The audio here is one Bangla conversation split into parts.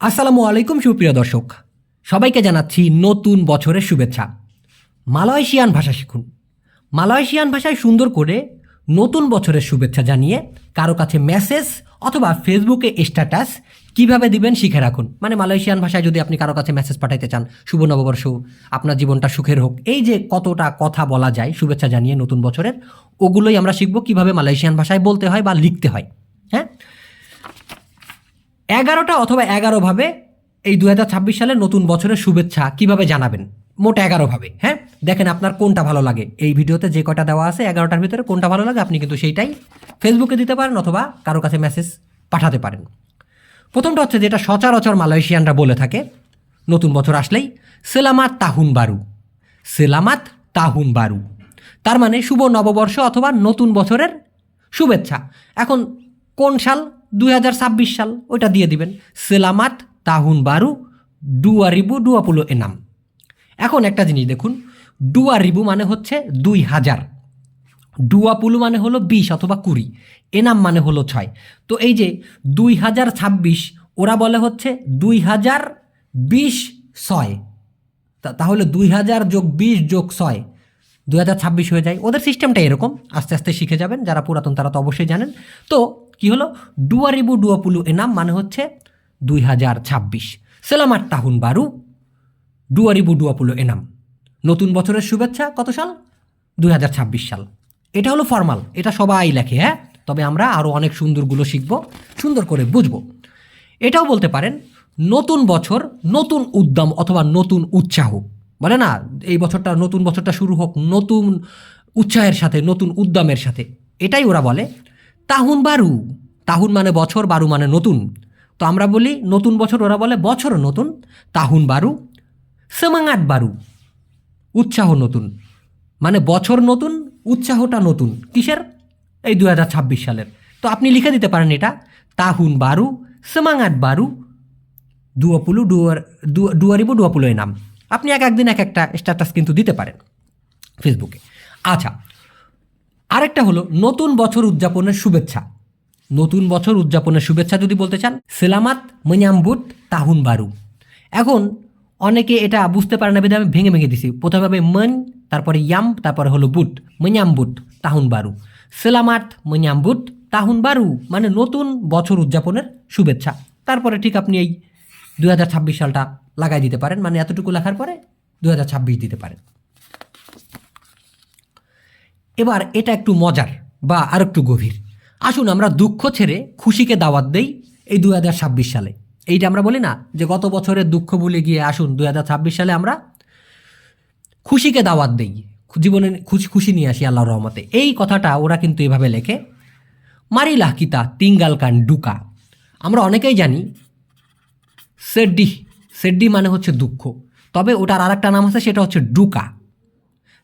আসসালামু আলাইকুম, সুপ্রিয় দর্শক। সবাইকে জানাচ্ছি নতুন বছরের শুভেচ্ছা। মালয়েশিয়ান ভাষা শিখুন। মালয়েশিয়ান ভাষায় সুন্দর করে নতুন বছরের শুভেচ্ছা জানিয়ে কারও কাছে মেসেজ অথবা ফেসবুকে স্ট্যাটাস কীভাবে দিবেন শিখে রাখুন। মানে মালয়েশিয়ান ভাষায় যদি আপনি কারও কাছে মেসেজ পাঠাইতে চান, শুভ নববর্ষ, আপনার জীবনটা সুখের হোক, এই যে কতটা কথা বলা যায়, শুভেচ্ছা জানিয়ে নতুন বছরের, ওগুলোই আমরা শিখব কীভাবে মালয়েশিয়ান ভাষায় বলতে হয় বা লিখতে হয়। এগারোটা অথবা এগারোভাবে এই দু সালের নতুন বছরের শুভেচ্ছা কীভাবে জানাবেন? মোট এগারোভাবে হ্যাঁ? দেখেন আপনার কোনটা ভালো লাগে। এই ভিডিওতে যে কটা দেওয়া আছে এগারোটার ভিতরে কোনটা ভালো লাগে আপনি কিন্তু সেইটাই ফেসবুকে দিতে পারেন অথবা কারও কাছে মেসেজ পাঠাতে পারেন। প্রথমটা হচ্ছে যেটা সচরাচর মালয়েশিয়ানরা বলে থাকে, নতুন বছর আসলেই সেলামাত তাহুন বারু। সেলামাত তাহুন বারু। তার মানে শুভ নববর্ষ অথবা নতুন বছরের শুভেচ্ছা। এখন কোন সাল? দুই হাজার ছাব্বিশ সাল ওইটা দিয়ে দিবেন। সেলামাত, তাহুন, বারু, ডুয়া রিবু ডুয়াপুলো এনাম। এখন একটা জিনিস দেখুন, ডুয়া রিবু মানে হচ্ছে দুই হাজার। ডুয়াপুলু মানে হলো বিশ অথবা কুড়ি, এনাম মানে হলো ছয়। তো এই যে দুই হাজার ছাব্বিশ, ওরা বলে হচ্ছে দুই হাজার বিশ ছয়। তাহলে দুই হাজার যোগ বিশ যোগ ছয় দুই হাজার ছাব্বিশ হয়ে যায়। ওদের সিস্টেমটা এরকম। আস্তে আস্তে শিখে যাবেন। যারা পুরাতন, তারা তো অবশ্যই জানেন। তো কি হলো? ডুয়ারিবু ডুয়াপুলু এনাম মানে হচ্ছে দুই হাজার ছাব্বিশ। সেলামার তাহুন বারু ডুয়ারিবু ডুয়াপুলো এনাম নতুন বছরের শুভেচ্ছা, কত সাল? দুই হাজার ছাব্বিশ সাল। এটা হলো ফর্মাল। এটা সবাই লেখে হ্যাঁ? তবে আমরা আরও অনেক সুন্দরগুলো শিখব, সুন্দর করে বুঝব। এটাও বলতে পারেন, নতুন বছর, নতুন উদ্যম অথবা নতুন উৎসাহ। বলে না, এই বছরটা নতুন বছরটা শুরু হোক, নতুন উৎসাহের সাথে, নতুন উদ্যমের সাথে। এটাই ওরা বলে। তাহুন বারু। তাহুন মানে বছর, বারু মানে নতুন। তো আমরা বলি নতুন বছর ওরা বলে বছর নতুন, তাহুন বারু সেমাঙাট বারু, উৎসাহ নতুন। মানে বছর নতুন, উৎসাহটা নতুন। কিসের? এই দু হাজার ছাব্বিশ সালের। তো আপনি লিখে দিতে পারেন এটা, তাহুন বারু সেমাঙাট বারু ডুয়াপুলু ডুয়ার ডুয়ারিবু ডুয়াপুলো নাম। আপনি এক একদিন এক একটা স্ট্যাটাস কিন্তু দিতে পারেন ফেসবুকে আচ্ছা আরেকটা হলো নতুন বছর উদযাপনের শুভেচ্ছা। নতুন বছর উদযাপনের শুভেচ্ছা যদি বলতে চান, সেলামাত মৈয়াম্বুট তাহুন বারু। এখন অনেকে এটা বুঝতে পারে না, বেদে আমি ভেঙে ভেঙে দিছি। প্রথমে হবে মন, তারপরে ইয়াম, তারপরে হলো বুট মৈয়াম্বুট তাহুন বারু। সেলামাত মৈয়াম্বুট তাহুন বারু মানে নতুন বছর উদযাপনের শুভেচ্ছা। তারপরে ঠিক আপনি এই দু হাজার ছাব্বিশ সালটা লাগাই দিতে পারেন মানে এতটুকু লেখার পরে দু হাজার ছাব্বিশ দিতে পারেন। এবার এটা একটু মজার বা আর একটু গভীর। আসুন আমরা দুঃখ ছেড়ে খুশিকে দাওয়াত দেই এই দু হাজার ছাব্বিশ সালে। এইটা আমরা বলি না যে গত বছরের দুঃখ ভুলে গিয়ে আসুন দু হাজার ছাব্বিশ সালে আমরা খুশিকে দাওয়াত দেই, জীবনে খুশি খুশি নিয়ে আসি আল্লাহ রহমতে। এই কথাটা ওরা কিন্তু এভাবে লেখে মারিলা কিতা তিঙ্গাল কান ডুকা। আমরা অনেকেই জানি, সেড্ডি সেড্ডি মানে হচ্ছে দুঃখ। তবে ওটার আর একটা নাম আছে, সেটা হচ্ছে ডুকা।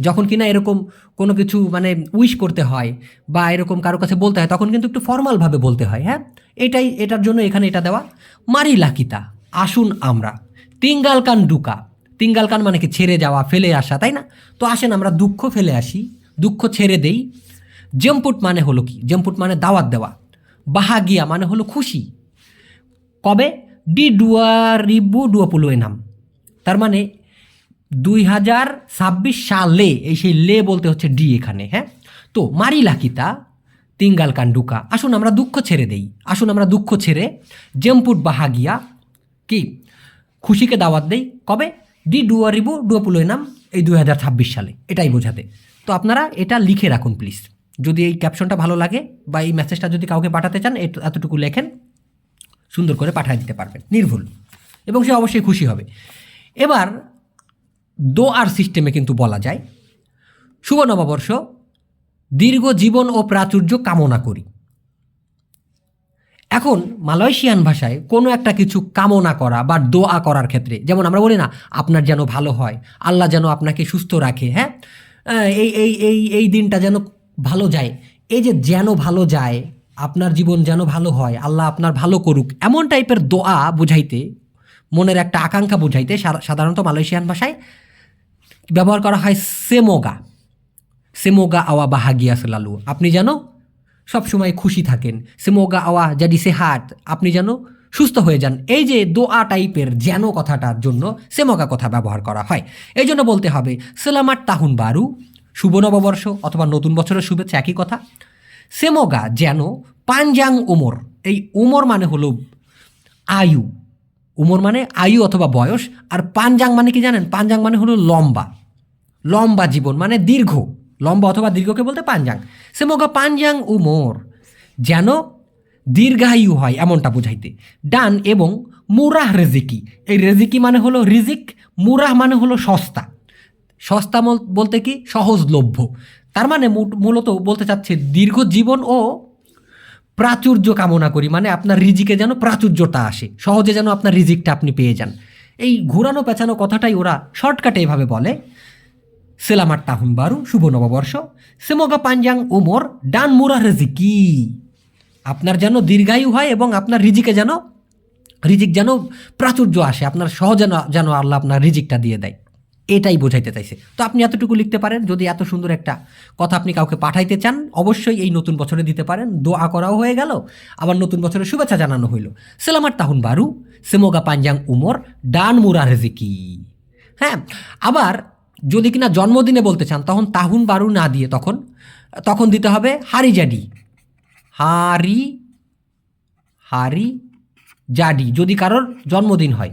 যখন কিনা এরকম কোনো কিছু মানে উইশ করতে হয় বা এরকম কারও কাছে বলতে হয়, তখন কিন্তু একটু ফর্মালভাবে বলতে হয় হ্যাঁ? এটাই, এটার জন্য এখানে এটা দেওয়া, মারি লাকিতা, আসুন আমরা। তিঙ্গাল কান ডুকা। তিঙ্গাল কান মানে কি ছেড়ে যাওয়া, ফেলে আসা, তাই না? তো আসেন আমরা দুঃখ ফেলে আসি, দুঃখ ছেড়ে দেই। জম্পুট মানে হলো কি? জম্পুট মানে দাওয়াত দেওয়া। বাহাগিয়া মানে হলো খুশি। কবে? রিবু ডুয়াপুলো তার মানে দুই হাজার ছাব্বিশ সালে, এই সেই লে বলতে হচ্ছে ডি এখানে হ্যাঁ? তো মারি লাকিতা তিঙ্গাল কান্ডুকা আসুন আমরা দুঃখ ছেড়ে দেই। আসুন আমরা দুঃখ ছেড়ে জেমপুট বাহাগিয়া কি খুশিকে দাওয়াত দেই। কবে? ডি ডুয়ারিবু ডুয়াপুলোয় নাম এই দুই হাজার ছাব্বিশ সালে। এটাই বোঝাতে। তো আপনারা এটা লিখে রাখুন, প্লিজ। যদি এই ক্যাপশনটা ভালো লাগে বা এই মেসেজটা যদি কাউকে পাঠাতে চান, এত- এতটুকু লেখেন। সুন্দর করে পাঠিয়ে দিতে পারবেন, নির্ভুল। এবং সে অবশ্যই খুশি হবে। এবার দোয়ার সিস্টেমে কিন্তু বলা যায় শুভ নববর্ষ দীর্ঘ জীবন ও প্রাচুর্য কামনা করি। এখন মালয়েশিয়ান ভাষায় কোনো একটা কিছু কামনা করা বা দোয়া করার ক্ষেত্রে, যেমন আমরা বলি না, আপনার যেন ভালো হয়, আল্লাহ যেন আপনাকে সুস্থ রাখে হ্যাঁ? এই এই এই এই দিনটা যেন ভালো যায়, এই যে যেন ভালো যায় আপনার জীবন যেন ভালো হয়, আল্লাহ আপনার ভালো করুক, এমন টাইপের দোয়া বুঝাইতে, মনের একটা আকাঙ্ক্ষা বুঝাইতে সাধারণত মালয়েশিয়ান ভাষায় ব্যবহার করা হয় সেমোগা। সেমোগা আওয়া বাহাগিয়া সেলালু। আপনি যেন সবসময় খুশি থাকেন। সেমোগা আওয়া জাডি সেহাত। আপনি যেন সুস্থ হয়ে যান। এই যে দোয়া টাইপের যেন কথাটার জন্য সেমগা কথা ব্যবহার করা হয়। এই জন্য বলতে হবে সেলামার তাহুন বারু, শুভ নববর্ষ অথবা নতুন বছরের শুভেচ্ছা একই কথা। সেমগা যেন পাঞ্জাং উমর, এই উমর মানে হলো আয়ু। উমর মানে আয়ু অথবা বয়স, আর পাঞ্জাং মানে কি জানেন? পাঞ্জাং মানে হলো লম্বা। লম্বা জীবন মানে দীর্ঘ। লম্বা অথবা দীর্ঘকে বলতে পাঞ্জাং। সেমগা পাঞ্জাং উমর যেন দীর্ঘায়ু হয় এমনটা বোঝাইতে। ডান এবং মুরাহ রেজিকি। এই রেজিকি মানে হলো রিজিক, মুরাহ মানে হলো সস্তা। সস্তা বলতে কি? সহজলভ্য। তার মানে মূলত বলতে চাচ্ছে দীর্ঘ জীবন ও প্রাচুর্য কামনা করি। মানে আপনার রিজিকে যেন প্রাচুর্যটা আসে। সহজে যেন আপনার রিজিকটা আপনি পেয়ে যান। এই ঘুরানো পেঁচানো কথাটাই ওরা শর্টকাটে এভাবে বলে। সেলামার তাহুন বারু, শুভ নববর্ষ। সেমোগা পাঞ্জাং ওমর, ডান মুরা রেজিকি আপনার যেন দীর্ঘায়ু হয় এবং আপনার রিজিকে যেন, রিজিক যেন প্রাচুর্য আসে। আপনার সহজে যেন আল্লাহ আপনার রিজিকটা দিয়ে দেয়। এটাই বোঝাইতে চাইছে। তো আপনি এতটুকু লিখতে পারেন, যদি এত সুন্দর একটা কথা আপনি কাউকে পাঠাইতে চান, অবশ্যই এই নতুন বছরে দিতে পারেন। দোয়া করাও হয়ে গেল, আবার নতুন বছরের শুভেচ্ছা জানানো হইল। সেলামার তাহুন বারু, সেমোগা পাঞ্জাং উমর, ডান মুরা রেজিকি। হ্যাঁ আবার যদি কিনা জন্মদিনে বলতে চান, তখন তাহুন বারু না দিয়ে তখন তখন দিতে হবে হারি জাডি। হারি হারি জাডি, যদি কারোর জন্মদিন হয়।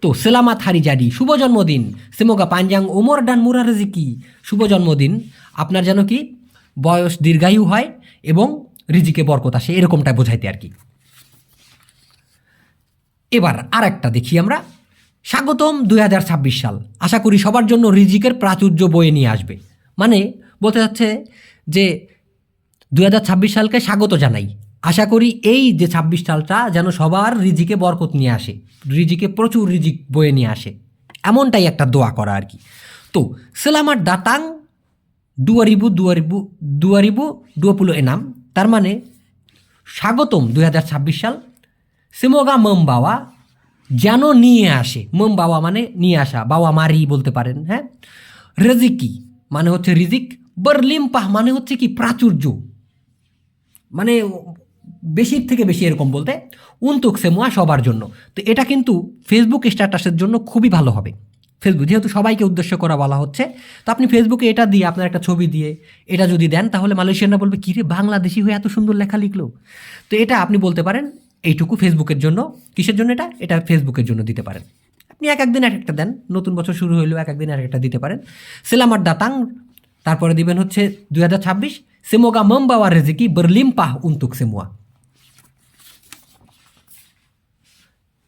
তো সেলামাত হারি জাডি শুভ জন্মদিন। সেমোগা পাঞ্জাং ওমর ডান মুরারেজিকি শুভ জন্মদিন। আপনার যেন কি বয়স দীর্ঘায়ু হয় এবং রিজিকে বরকত আসে, এরকমটা বোঝাইতে আর কি। এবার আর একটা দেখি আমরা। স্বাগতম দুই হাজার ছাব্বিশ সাল। আশা করি সবার জন্য রিজিকের প্রাচুর্য বয়ে নিয়ে আসবে। মানে বলতে যাচ্ছে যে দুই হাজার ছাব্বিশ সালকে স্বাগত জানাই। আশা করি এই যে ছাব্বিশ সালটা যেন সবার রিজিকে বরকত নিয়ে আসে, রিজিকে প্রচুর রিজিক বয়ে নিয়ে আসে, এমনটাই একটা দোয়া করা আর কি। তো, সেলামার দাতাং, দুয়ারিবু দুয়ারিবু দুয়ারিবু ডুয়াপুলো এনাম। তার মানে স্বাগতম দু হাজার ছাব্বিশ সাল। সেমোগা মম বাবা যেন নিয়ে আসে। মম বাবা মানে নিয়ে আসা বাবা মারি বলতে পারেন হ্যাঁ? রেজিকি মানে হচ্ছে রিজিক। বরলিম্পাহ মানে হচ্ছে কি প্রাচুর্য। মানে বেশির থেকে বেশি এরকম বলতে উন্তুক সেমুয়া সবার জন্য। তো এটা কিন্তু ফেসবুক স্ট্যাটাসের জন্য খুবই ভালো হবে। ফেসবুক যেহেতু সবাইকে উদ্দেশ্য করা বলা হচ্ছে, তো আপনি ফেসবুকে এটা দিয়ে আপনার একটা ছবি দিয়ে এটা যদি দেন, তাহলে মালয়েশিয়ানরা বলবে, কিরে বাংলাদেশি হয়ে এত সুন্দর লেখা লিখলো? তো এটা আপনি বলতে পারেন, এইটুকু ফেসবুকের জন্য। কিসের জন্য এটা? এটা ফেসবুকের জন্য দিতে পারেন। আপনি এক একদিন এক একটা দেন, নতুন বছর শুরু হইলেও এক একদিন এক একটা দিতে পারেন। সেলামার দাতাং, তারপরে দিবেন হচ্ছে দুই হাজার ছাব্বিশ মম্বাওয়ার রেজিকি বরলিম পাহ উন্তুক সেমুয়া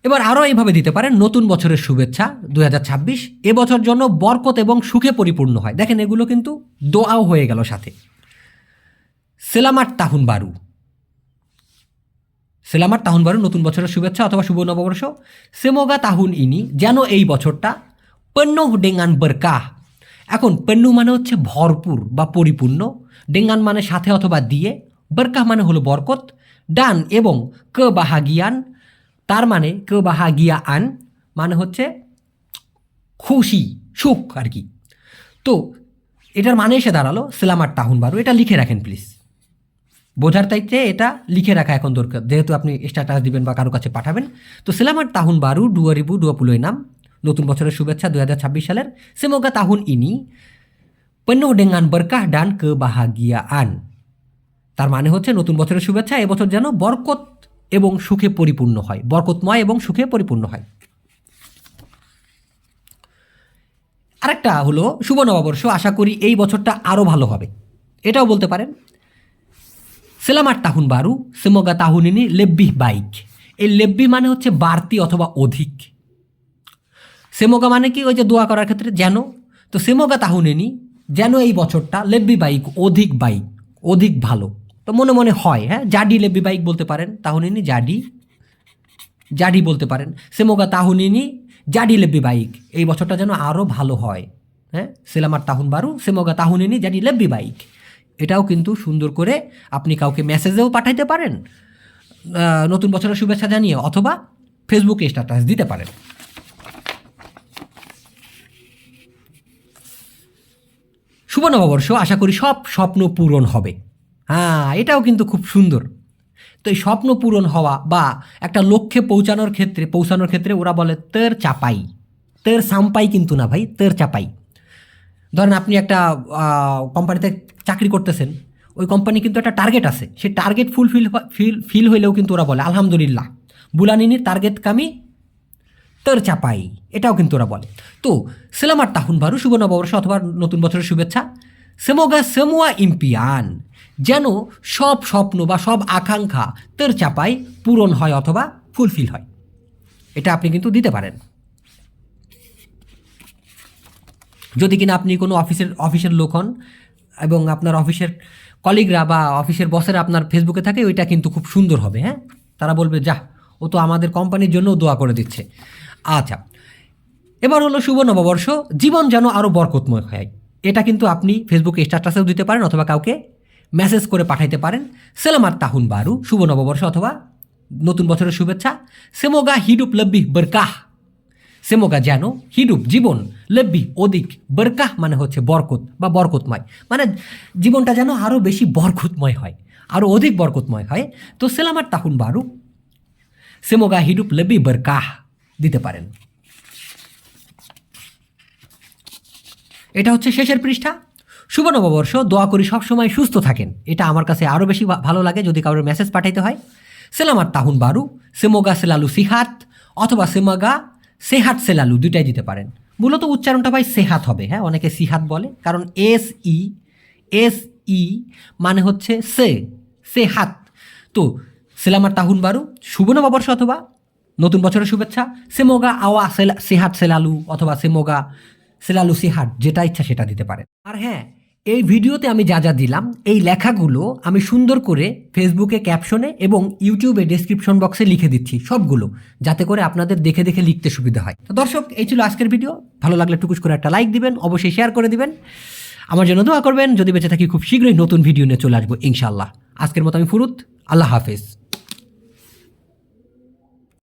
এবার আরও এইভাবে দিতে পারেন, নতুন বছরের শুভেচ্ছা দু হাজার ছাব্বিশ এবছর জন্য বরকত এবং সুখে পরিপূর্ণ হয়। দেখেন, এগুলো কিন্তু দোয়াও হয়ে গেল সাথে। সেলামার তাহুন বারু। সেলামার তাহুন বারু, নতুন বছরের শুভেচ্ছা অথবা শুভ নববর্ষ। সেমোগা তাহুন ইনি, যেন এই বছরটা পণ্য ডেঙ্গান বরকাহ এখন পেন্নু মানে হচ্ছে ভরপুর বা পরিপূর্ণ, ডেঙ্গান মানে সাথে অথবা দিয়ে, বরকাহ মানে হলো বরকত, ডান এবং ক বাহাগিয়ান তার মানে ক বাহাগিয়া আন মানে হচ্ছে খুশি, সুখ আর কি। তো এটার মানে এসে দাঁড়াল সেলামার তাহুন বারু, এটা লিখে রাখেন প্লিজ। বোঝার তাইতে এটা লিখে রাখা এখন দরকার, যেহেতু আপনি স্ট্যাটাস দিবেন বা কারও কাছে পাঠাবেন। তো সেলামার তাহুন বারু, ডুয়ারিবু, ডুয়াপুলোয় নাম। নতুন বছরের শুভেচ্ছা দুই হাজার ছাব্বিশ সালের। সেমোগা তাহুন ইনি। penuh dengan berkah dan kebahagiaan তার মানে হচ্ছে নতুন বছরের শুভেচ্ছা, এবছর যেন বরকত এবং সুখে পরিপূর্ণ হয়। বরকতময় এবং সুখে পরিপূর্ণ হয়। আরেকটা হলো শুভ নববর্ষ। আশা করি এই বছরটা আরও ভালো হবে। এটাও বলতে পারেন। সেলামার তাহুন বারু, সেমগা তাহুনিনি লেব্বিহ বাইক। এই লেব্বি মানে হচ্ছে বাড়তি অথবা অধিক। সেমোগা মানে কি? ওই যে দোয়া করার ক্ষেত্রে যেন। তো সেমোগা তাহুনেনি, যেন এই বছরটা লেব্বি বাইক অধিক বাইক, অধিক ভালো। তো মনে মনে হয় হ্যাঁ? জাডি লেব্বি বাইক বলতে পারেন, তাহুনেনি জাডি। জাডি বলতে পারেন, সেমোগা তাহুনিনি, জাডি লেব্বি বাইক, এই বছরটা যেন আরও ভালো হয় হ্যাঁ? সেলামার তাহুন বারু, সেমোগা তাহুনিনি, জাডি লেব্বি বাইক। এটাও কিন্তু সুন্দর করে আপনি কাউকে মেসেজেও পাঠাইতে পারেন নতুন বছরের শুভেচ্ছা জানিয়ে অথবা ফেসবুকে স্ট্যাটাস দিতে পারেন। শুভ নববর্ষ, আশা করি সব স্বপ্ন পূরণ হবে। হ্যাঁ এটাও কিন্তু খুব সুন্দর। তো এই স্বপ্ন পূরণ হওয়া বা একটা লক্ষ্যে পৌঁছানোর ক্ষেত্রে পৌঁছানোর ক্ষেত্রে ওরা বলে, তের চাপাই। তের সাম্পাই কিন্তু না ভাই, তের চাপাই। ধরেন আপনি একটা কোম্পানিতে চাকরি করতেছেন, ওই কোম্পানি কিন্তু একটা টার্গেট আছে। সেই টার্গেট ফুলফিল ফিল ফিল হইলেও কিন্তু ওরা বলে, আলহামদুলিল্লাহ। বুলানিনির টার্গেট কামি তোর চাপাই, এটাও কিন্তু ওরা বলে। তো সেলামার তাহুন বারু, শুভ নববর্ষ অথবা নতুন বছরের শুভেচ্ছা। সেমোগা সেমোয়া ইম্পিয়ান, যেন সব স্বপ্ন বা সব আকাঙ্ক্ষা তোর চাপাই পূরণ হয় অথবা ফুলফিল হয়। এটা আপনি কিন্তু দিতে পারেন। যদি কিনা আপনি কোনো অফিসের অফিসের লোক হন এবং আপনার অফিসের কলিগরা বা অফিসের বসেরা আপনার ফেসবুকে থাকে, ওইটা কিন্তু খুব সুন্দর হবে হ্যাঁ? তারা বলবে যা ও তো আমাদের কোম্পানির জন্যও দোয়া করে দিচ্ছে। আচ্ছা। এবার হলো শুভ নববর্ষ, জীবন যেন আরও বরকতময় হয়। এটা কিন্তু আপনি ফেসবুকে স্ট্যাটাসেও দিতে পারেন অথবা কাউকে মেসেজ করে পাঠাইতে পারেন। সেলামার তাহুন বারু, শুভ নববর্ষ অথবা নতুন বছরের শুভেচ্ছা। সেমোগা হিডুপ লব্বি বরকাহ। সেমোগা যেন হিডুপ জীবন লব্বি অধিক বরকাহ মানে হচ্ছে বরকত বা বরকতময়। মানে জীবনটা যেন আরও বেশি বরকতময় হয় আরও অধিক বরকতময় হয়। তো সেলামার তাহুন বারু, সেমোগা হিডুপ লব্বি বরকাহ। দিতে পারেন। এটা হচ্ছে শেষের পৃষ্ঠা। শুভ নববর্ষ, দোয়া করি সবসময় সুস্থ থাকেন। এটা আমার কাছে আরও বেশি ভালো লাগে যদি কারোর মেসেজ পাঠাইতে হয়। সেলামার তাহুন বারু, সেমোগা সেলালু সিহাত, অথবা সেমাগা সেহাত সেলালু দুইটাই দিতে পারেন। মূলত উচ্চারণটা ভাই সেহাত হবে হ্যাঁ? অনেকে সিহাত বলে, কারণ এস ই এস ই মানে হচ্ছে সে, সেহাত। তো সেলামার তাহুন বারু, শুভ নববর্ষ অথবা নতুন বছরের শুভেচ্ছা। সেমোগা আওয়া সেলা সেহাত সেলালু অথবা সেমোগা সেলালু সিহাট যেটা ইচ্ছা সেটা দিতে পারে। আর হ্যাঁ এই ভিডিওতে আমি যা যা দিলাম, এই লেখাগুলো আমি সুন্দর করে ফেসবুকে ক্যাপশনে এবং ইউটিউবে ডেসক্রিপশন বক্সে লিখে দিচ্ছি সবগুলো, যাতে করে আপনাদের দেখে দেখে লিখতে সুবিধা হয়। তো দর্শক, এই ছিল আজকের ভিডিও। ভালো লাগলে টুকুস করে একটা লাইক দিবেন, অবশ্যই শেয়ার করে দিবেন। আমার জন্য দোয়া করবেন, যদি বেঁচে থাকি খুব শীঘ্রই নতুন ভিডিও নিয়ে চলে আসব ইনশাল্লাহ আজকের মতো আমি ফুরুত, আল্লাহ হাফেজ।